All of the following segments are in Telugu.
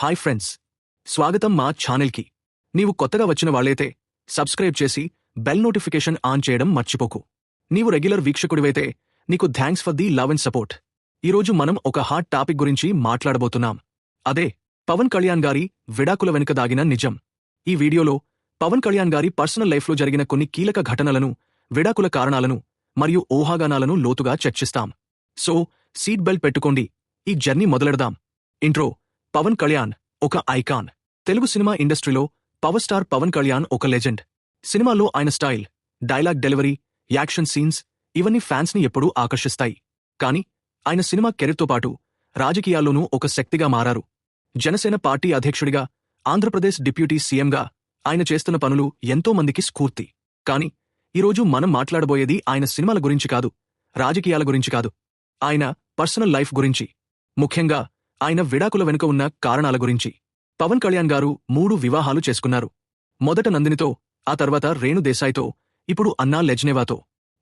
Hi friends. స్వాగతం మా ఛానల్కి. నీవు కొత్తగా వచ్చిన వాళ్ళైతే సబ్స్క్రైబ్ చేసి బెల్ నోటిఫికేషన్ ఆన్ చేయడం మర్చిపోకు. నీవు రెగ్యులర్ వీక్షకుడివైతే నీకు thanks for the love and support. ఈరోజు మనం ఒక హాట్ టాపిక్ గురించి మాట్లాడబోతున్నాం. అదే పవన్ కళ్యాణ్ గారి విడాకుల వెనుక దాగిన నిజం. ఈ వీడియోలో పవన్ కళ్యాణ్ గారి పర్సనల్ లైఫ్లో జరిగిన కొన్ని కీలక ఘటనలను విడాకుల కారణాలను మరియు ఊహాగానాలను లోతుగా చర్చిస్తాం. సో సీట్ బెల్ట్ పెట్టుకోండి. ఈ జర్నీ మొదలెడదాం. ఇంట్రో పవన్ కళ్యాణ్ ఒక ఐకాన్. తెలుగు సినిమా ఇండస్ట్రీలో పవర్ స్టార్ పవన్ కళ్యాణ్ ఒక లెజెండ్. సినిమాలో ఆయన style dialogue delivery action scenes ఇవన్నీ ఫ్యాన్స్ని ఎప్పుడూ ఆకర్షిస్తాయి. కానీ ఆయన సినిమా కెరీర్తో పాటు రాజకీయాల్లోనూ ఒక శక్తిగా మారారు. జనసేన పార్టీ అధ్యక్షుడిగా ఆంధ్రప్రదేశ్ డిప్యూటీ సీఎంగా ఆయన చేస్తున్న పనులు ఎంతో మందికి స్ఫూర్తి. కాని ఈరోజు మనం మాట్లాడబోయేది ఆయన సినిమాల గురించి కాదు రాజకీయాల గురించి కాదు. ఆయన పర్సనల్ లైఫ్ గురించి. ముఖ్యంగా ఆయన విడాకుల వెనుక ఉన్న కారణాల గురించి. పవన్ కళ్యాణ్ గారు మూడు వివాహాలు చేసుకున్నారు. మొదట నందినితో ఆ తర్వాత రేణు దేశాయ్తో ఇప్పుడు అన్నా లెజ్నేవాతో.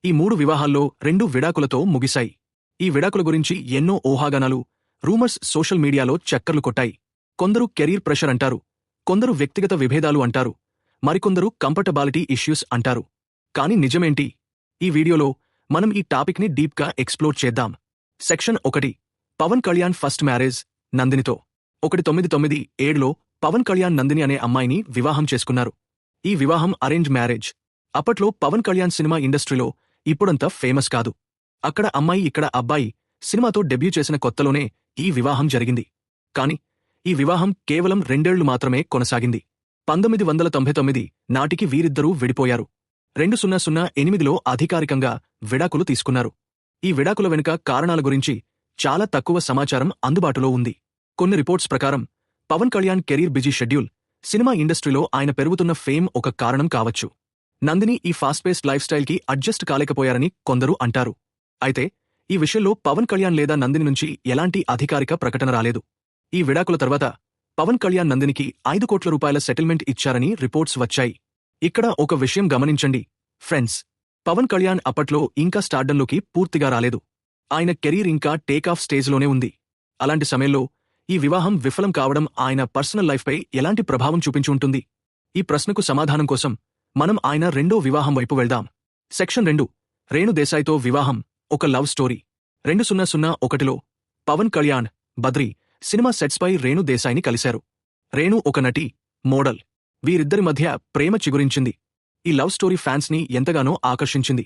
ఈ మూడు వివాహాల్లో రెండు విడాకులతో ముగిశాయి. ఈ విడాకుల గురించి ఎన్నో ఊహాగానాలు రూమర్స్ సోషల్ మీడియాలో చక్కర్లు కొట్టాయి. కొందరు కెరీర్ ప్రెషర్ అంటారు. కొందరు వ్యక్తిగత విభేదాలు అంటారు. మరికొందరు కంఫర్టబాలిటీ ఇష్యూస్ అంటారు. కాని నిజమేంటి? ఈ వీడియోలో మనం ఈ టాపిక్ని డీప్గా ఎక్స్ప్లోర్ చేద్దాం. సెక్షన్ ఒకటి. పవన్ కళ్యాణ్ ఫస్ట్ మ్యారేజ్ నందినితో. ఒకటి తొమ్మిది తొమ్మిది ఏడులో పవన్ కళ్యాణ్ నందిని అనే అమ్మాయిని వివాహం చేసుకున్నారు. ఈ వివాహం అరేంజ్ మ్యారేజ్ అప్పట్లో పవన్ కళ్యాణ్ సినిమా ఇండస్ట్రీలో ఇప్పుడంతా ఫేమస్ కాదు. అక్కడ అమ్మాయి ఇక్కడ అబ్బాయి సినిమాతో డెబ్యూ చేసిన కొత్తలోనే ఈ వివాహం జరిగింది. కాని ఈ వివాహం కేవలం రెండేళ్ళు మాత్రమే కొనసాగింది. పంతొమ్మిది వందల తొంభై తొమ్మిది నాటికి వీరిద్దరూ విడిపోయారు. రెండు సున్నా సున్నా ఎనిమిదిలో అధికారికంగా విడాకులు తీసుకున్నారు. ఈ విడాకుల వెనుక కారణాల గురించి చాలా తక్కువ సమాచారం అందుబాటులో ఉంది. కొన్ని రిపోర్ట్స్ ప్రకారం Pawan Kalyan career busy schedule cinema ఇండస్ట్రీలో ఆయన పెరుగుతున్న ఫేమ్ ఒక కారణం కావచ్చు. నందిని ఈ ఫాస్ట్ పేస్డ్ లైఫ్ స్టైల్కి అడ్జస్ట్ కాలేకపోయారని కొందరు అంటారు. అయితే ఈ విషయంలో పవన్ కళ్యాణ్ లేదా నందిని నుంచి ఎలాంటి అధికారిక ప్రకటన రాలేదు. ఈ విడాకుల తర్వాత పవన్ కళ్యాణ్ నందినికి ఐదు కోట్ల రూపాయల సెటిల్మెంట్ ఇచ్చారని రిపోర్ట్స్ వచ్చాయి. ఇక్కడ ఒక విషయం గమనించండి. ఫ్రెండ్స్ పవన్ కళ్యాణ్ అప్పట్లో ఇంకా స్టార్డంలోకి పూర్తిగా రాలేదు. ఆయన కెరీర్ ఇంకా టేకాఫ్ స్టేజ్లోనే ఉంది. అలాంటి సమయంలో ఈ వివాహం విఫలం కావడం ఆయన పర్సనల్ లైఫ్పై ఎలాంటి ప్రభావం చూపించి ఉంటుంది? ఈ ప్రశ్నకు సమాధానం కోసం మనం ఆయన రెండో వివాహం వైపు వెళ్దాం. సెక్షన్ రెండు రేణు దేశాయ్తో వివాహం ఒక లవ్ స్టోరీ. రెండు సున్నా సున్నా ఒకటిలో పవన్ కళ్యాణ్ బద్రి సినిమా సెట్స్పై రేణు దేశాయ్ని కలిశారు. రేణు ఒక నటి మోడల్. వీరిద్దరి మధ్య ప్రేమ చిగురించింది. ఈ లవ్ స్టోరీ ఫ్యాన్స్ని ఎంతగానో ఆకర్షించింది.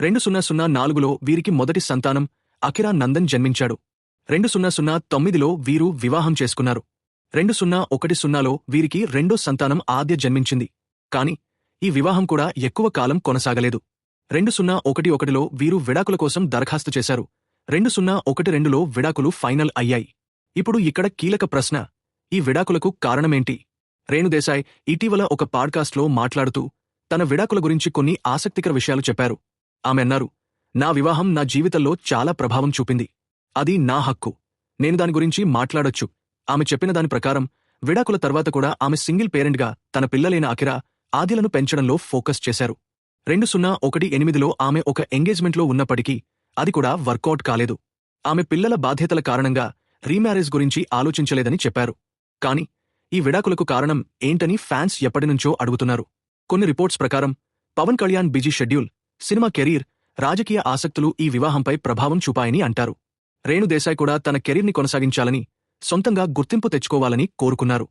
రెండు సున్నా సున్నా నాలుగులో వీరికి మొదటి సంతానం అకిరా నందన్ జన్మించాడు. రెండు సున్నా సున్నా తొమ్మిదిలో వీరు వివాహం చేసుకున్నారు. రెండు సున్నా ఒకటి సున్నాలో వీరికి రెండో సంతానం ఆద్య జన్మించింది. కాని ఈ వివాహం కూడా ఎక్కువ కాలం కొనసాగలేదు. రెండు సున్నా ఒకటి ఒకటిలో వీరు విడాకుల కోసం దరఖాస్తు చేశారు. రెండు సున్నా ఒకటి రెండులో విడాకులు ఫైనల్ అయ్యాయి. ఇప్పుడు ఇక్కడ కీలక ప్రశ్న ఈ విడాకులకు కారణమేంటి? రేణుదేశాయ్ ఇటీవల ఒక పాడ్కాస్ట్లో మాట్లాడుతూ తన విడాకుల గురించి కొన్ని ఆసక్తికర విషయాలు చెప్పారు. ఆమె అన్నారు నా వివాహం నా జీవితంలో చాలా ప్రభావం చూపింది. అది నా హక్కు. నేను దాని గురించి మాట్లాడొచ్చు. ఆమె చెప్పిన దాని ప్రకారం విడాకుల తర్వాత కూడా ఆమె సింగిల్ పేరెంట్గా తన పిల్లలైన అఖిరా ఆదిలను పెంచడంలో ఫోకస్ చేశారు. రెండు సున్నా ఒకటి ఎనిమిదిలో ఆమె ఒక ఎంగేజ్మెంట్లో ఉన్నప్పటికీ అది కూడా వర్కౌట్ కాలేదు. ఆమె పిల్లల బాధ్యతల కారణంగా రీమ్యారేజ్ గురించి ఆలోచించలేదని చెప్పారు. కాని ఈ విడాకులకు కారణం ఏంటని ఫ్యాన్స్ ఎప్పటినుంచో అడుగుతున్నారు. కొన్ని రిపోర్ట్స్ ప్రకారం Pawan Kalyan busy schedule cinema career రాజకీయ ఆసక్తులు ఈ వివాహంపై ప్రభావం చూపాయని అంటారు. రేణుదేశాయ్ కూడా తన కెరీర్ని కొనసాగించాలని సొంతంగా గుర్తింపు తెచ్చుకోవాలని కోరుకున్నారు.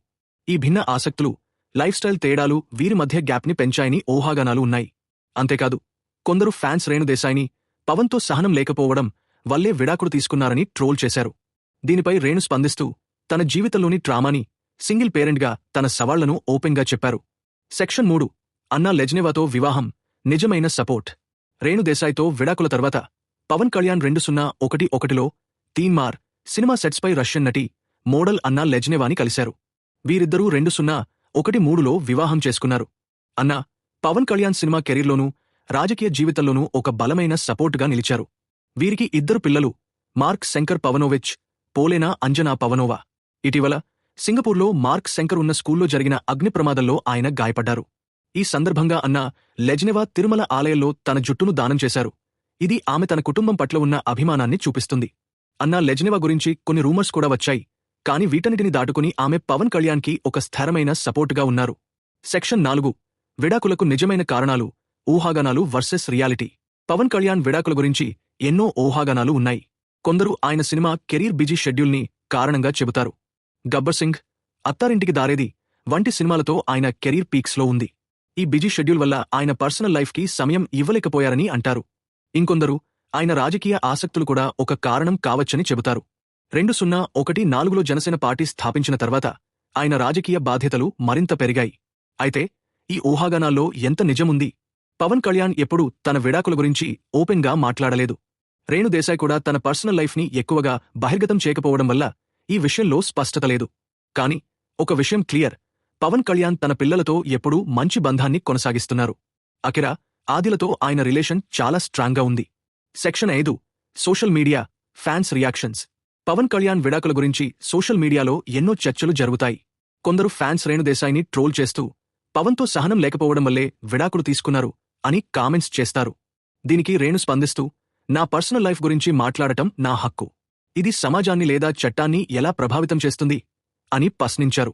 ఈ భిన్న ఆసక్తులు లైఫ్ స్టైల్ తేడాలు వీరి మధ్య గ్యాప్ని పెంచాయని ఊహాగానాలు ఉన్నాయి. అంతేకాదు కొందరు ఫ్యాన్స్ రేణుదేశాయ్ని పవన్తో సహనం లేకపోవడం వల్లే విడాకుడు తీసుకున్నారని ట్రోల్ చేశారు. దీనిపై రేణు స్పందిస్తూ తన జీవితంలోని ట్రామాని సింగిల్ పేరెంట్గా తన సవాళ్ళను ఓపెన్గా చెప్పారు. సెక్షన్ మూడు అన్నా లెజ్నేవాతో వివాహం నిజమైన సపోర్ట్. రేణుదేశాయ్తో విడాకుల తర్వాత పవన్ కళ్యాణ్ రెండు సున్నా ఒకటి ఒకటిలో తీన్మార్ సినిమా సెట్స్పై రష్యన్ నటి మోడల్ అన్నా లెజ్నేవాని కలిశారు. వీరిద్దరూ రెండు సున్నా ఒకటి మూడులో వివాహం చేసుకున్నారు. అన్నా పవన్ కళ్యాణ్ సినిమా కెరీర్లోనూ రాజకీయ జీవితంలోనూ ఒక బలమైన సపోర్టుగా నిలిచారు. వీరికి ఇద్దరు పిల్లలు Mark Shankar Pavanovich Polena Anjana Pavanova. ఇటీవల సింగపూర్లో మార్క్ శంకర్ ఉన్న స్కూల్లో జరిగిన అగ్ని ప్రమాదంలో ఆయన గాయపడ్డారు. ఈ సందర్భంగా అన్న లెజ్నెవా తిరుమల ఆలయంలో తన జుట్టును దానం చేశారు. ఇది ఆమె తన కుటుంబం పట్ల ఉన్న అభిమానాన్ని చూపిస్తుంది. అన్నా లెజ్నెవా గురించి కొన్ని రూమర్స్ కూడా వచ్చాయి. కాని వీటన్నిటిని దాటుకుని ఆమె పవన్ కళ్యాణ్కి ఒక స్థిరమైన సపోర్టుగా ఉన్నారు. సెక్షన్ నాలుగు. విడాకులకు నిజమైన కారణాలు ఊహాగానాలు వర్సెస్ రియాలిటీ. పవన్ కళ్యాణ్ విడాకుల గురించి ఎన్నో ఊహాగానాలు ఉన్నాయి. కొందరు ఆయన సినిమా కెరీర్ బిజీ షెడ్యూల్ని కారణంగా చెబుతారు. గబ్బర్ సింగ్ అత్తారింటికి దారేది వంటి సినిమాలతో ఆయన కెరీర్ పీక్స్లో ఉంది. ఈ బిజీ షెడ్యూల్ వల్ల ఆయన పర్సనల్ లైఫ్కి సమయం ఇవ్వలేకపోయారని అంటారు. ఇంకొందరు ఆయన రాజకీయ ఆసక్తులు కూడా ఒక కారణం కావచ్చని చెబుతారు. రెండు సున్నా ఒకటి నాలుగులో జనసేన పార్టీ స్థాపించిన తర్వాత ఆయన రాజకీయ బాధ్యతలు మరింత పెరిగాయి. అయితే ఈ ఊహాగానాల్లో ఎంత నిజముంది? పవన్ కళ్యాణ్ ఎప్పుడూ తన విడాకుల గురించి ఓపెన్గా మాట్లాడలేదు. రేణు దేశాయ్ కూడా తన పర్సనల్ లైఫ్ని ఎక్కువగా బహిర్గతం చేయకపోవడం వల్ల ఈ విషయంలో స్పష్టత లేదు. కాని ఒక విషయం క్లియర్ పవన్ కళ్యాణ్ తన పిల్లలతో ఎప్పుడూ మంచి బంధాన్ని కొనసాగిస్తున్నారు. అకిరా ఆదిలతో ఆయన రిలేషన్ చాలా స్ట్రాంగ్గా ఉంది. సెక్షన్ ఐదు social media fans reactions. Pawan Kalyan విడాకుల గురించి సోషల్ మీడియాలో ఎన్నో చర్చలు జరుగుతాయి. కొందరు ఫ్యాన్స్ రేణుదేశాయిని ట్రోల్ చేస్తూ పవన్తో సహనం లేకపోవడం వల్లే విడాకులు తీసుకున్నారు అని కామెంట్స్ చేస్తారు. దీనికి రేణు స్పందిస్తూ నా పర్సనల్ లైఫ్ గురించి మాట్లాడటం నా హక్కు. ఇది సమాజాన్ని లేదా చట్టాన్ని ఎలా ప్రభావితం చేస్తుంది? అని ప్రశ్నించారు.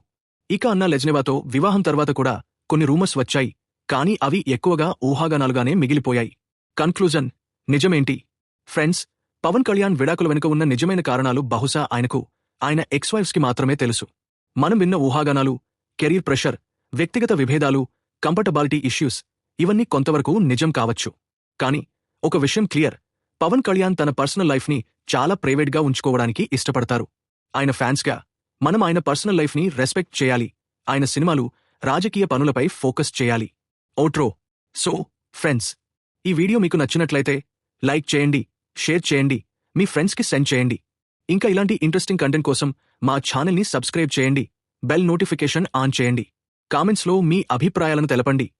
ఇక అన్న లెజ్నెవాతో వివాహం తర్వాత కూడా కొన్ని రూమర్స్ వచ్చాయి. కానీ అవి ఎక్కువగా ఊహాగానాలుగానే మిగిలిపోయాయి. కన్క్లూజన్. నిజమేంటి? ఫ్రెండ్స్ పవన్ కళ్యాణ్ విడాకుల వెనుక ఉన్న నిజమైన కారణాలు బహుశా ఆయనకు ఆయన ఎక్స్ వైఫ్స్కి మాత్రమే తెలుసు. మనం విన్న ఊహాగానాలు కెరీర్ ప్రెషర్ వ్యక్తిగత విభేదాలు కంఫర్టబాలిటీ ఇష్యూస్ ఇవన్నీ కొంతవరకు నిజం కావచ్చు. కాని ఒక విషయం క్లియర్. పవన్ కళ్యాణ్ తన పర్సనల్ లైఫ్ని చాలా ప్రైవేట్గా ఉంచుకోవడానికి ఇష్టపడతారు. ఆయన ఫ్యాన్స్గా మనం ఆయన పర్సనల్ లైఫ్ని రెస్పెక్ట్ చేయాలి. ఆయన సినిమాలు రాజకీయ పనులపై ఫోకస్ చేయాలి. ఓట్రో. సో ఫ్రెండ్స్ ఈ వీడియో మీకు నచ్చినట్లయితే లైక్ చేయండి షేర్ చేయండి మీ ఫ్రెండ్స్కి సెండ్ చేయండి. ఇంకా ఇలాంటి ఇంట్రెస్టింగ్ కంటెంట్ కోసం మా ఛానల్ని సబ్స్క్రైబ్ చేయండి బెల్ నోటిఫికేషన్ ఆన్ చేయండి. కామెంట్స్లో మీ అభిప్రాయాలను తెలపండి.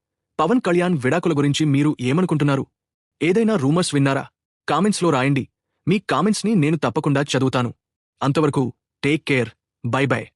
పవన్ కళ్యాణ్ విడాకుల గురించి మీరు ఏమనుకుంటున్నారు? ఏదైనా రూమర్స్ విన్నారా? కామెంట్స్లో రాయండి. మీ కామెంట్స్ని నేను తప్పకుండా చదువుతాను. అంతవరకు టేక్ కేర్. Bye bye.